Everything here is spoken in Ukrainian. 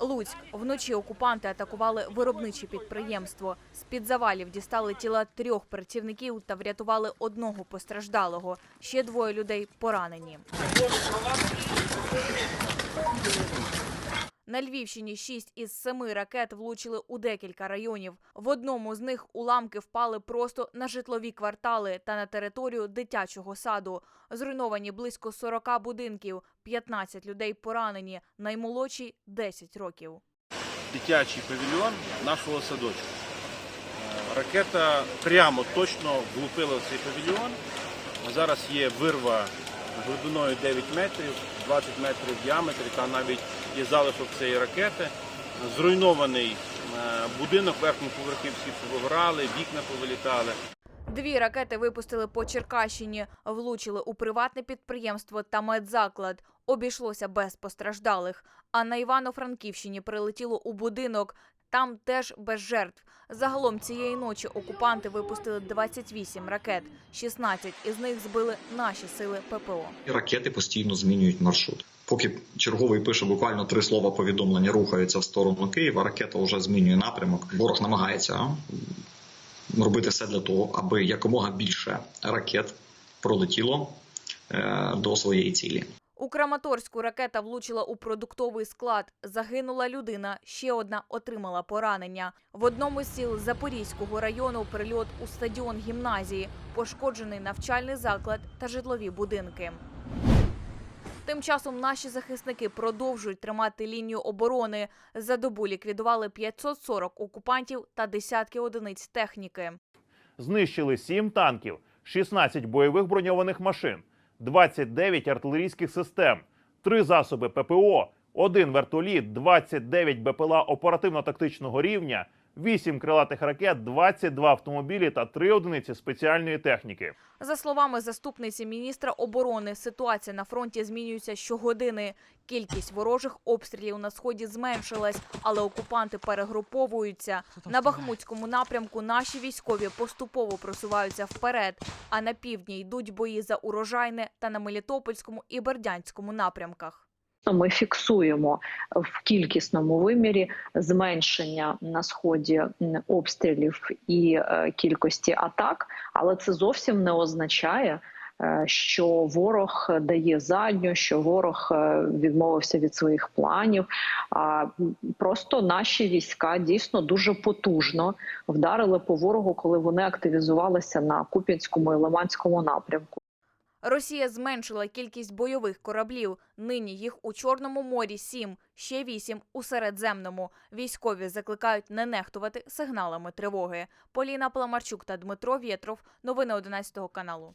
Луцьк. Вночі окупанти атакували виробниче підприємство. З-під завалів дістали тіла трьох працівників та врятували одного постраждалого. Ще двоє людей поранені. На Львівщині шість із семи ракет влучили у декілька районів. В одному з них уламки впали просто на житлові квартали та на територію дитячого саду. Зруйновані близько 40 будинків, 15 людей поранені, наймолодшій – 10 років. дитячий павільйон нашого садочку. Е, Ракета прямо точно влупила в цей павільйон. Зараз є вирва глибиною 9 метрів, 20 метрів в діаметрі, та навіть є залишок цієї ракети. Зруйнований е, будинок, верхні поверхи всі повигорали, вікна повилітали. Дві ракети випустили по Черкащині, влучили у приватне підприємство та медзаклад. Обійшлося без постраждалих. А на Івано-Франківщині прилетіло у будинок. Там теж без жертв. Загалом цієї ночі окупанти випустили 28 ракет. 16 із них збили наші сили ППО. Ракети постійно змінюють маршрут. Поки черговий пише буквально три слова повідомлення, рухається в сторону Києва. Ракета вже змінює напрямок. Ворог намагається робити все для того, аби якомога більше ракет пролетіло е, до своєї цілі. У Краматорську ракета влучила у продуктовий склад. Загинула людина, ще одна отримала поранення. В одному з сіл Запорізького району прильот у стадіон гімназії, пошкоджений навчальний заклад та житлові будинки. Тим часом наші захисники продовжують тримати лінію оборони. За добу ліквідували 540 окупантів та десятки одиниць техніки. знищили 7 танків, 16 бойових броньованих машин, 29 артилерійських систем, 3 засоби ППО, 1 вертоліт, 29 БПЛА оперативно-тактичного рівня, 8 крилатих ракет, 22 автомобілі та 3 одиниці спеціальної техніки. За словами заступниці міністра оборони, ситуація на фронті змінюється щогодини. Кількість ворожих обстрілів на сході зменшилась, але окупанти перегруповуються. На Бахмутському напрямку наші військові поступово просуваються вперед, а на півдні йдуть бої за урожайне та на Мелітопольському і Бердянському напрямках. Ми фіксуємо в кількісному вимірі зменшення на сході обстрілів і е, кількості атак, але це зовсім не означає, е, що ворог дає задню, що ворог е, відмовився від своїх планів. Просто наші війська дійсно дуже потужно вдарили по ворогу, коли вони активізувалися на Куп'янському і Лиманському напрямку. Росія зменшила кількість бойових кораблів. Нині їх у Чорному морі сім, ще вісім у Середземному. Військові закликають не нехтувати сигналами тривоги. Поліна Пламарчук та Дмитро Вєтров. Новини 11 каналу.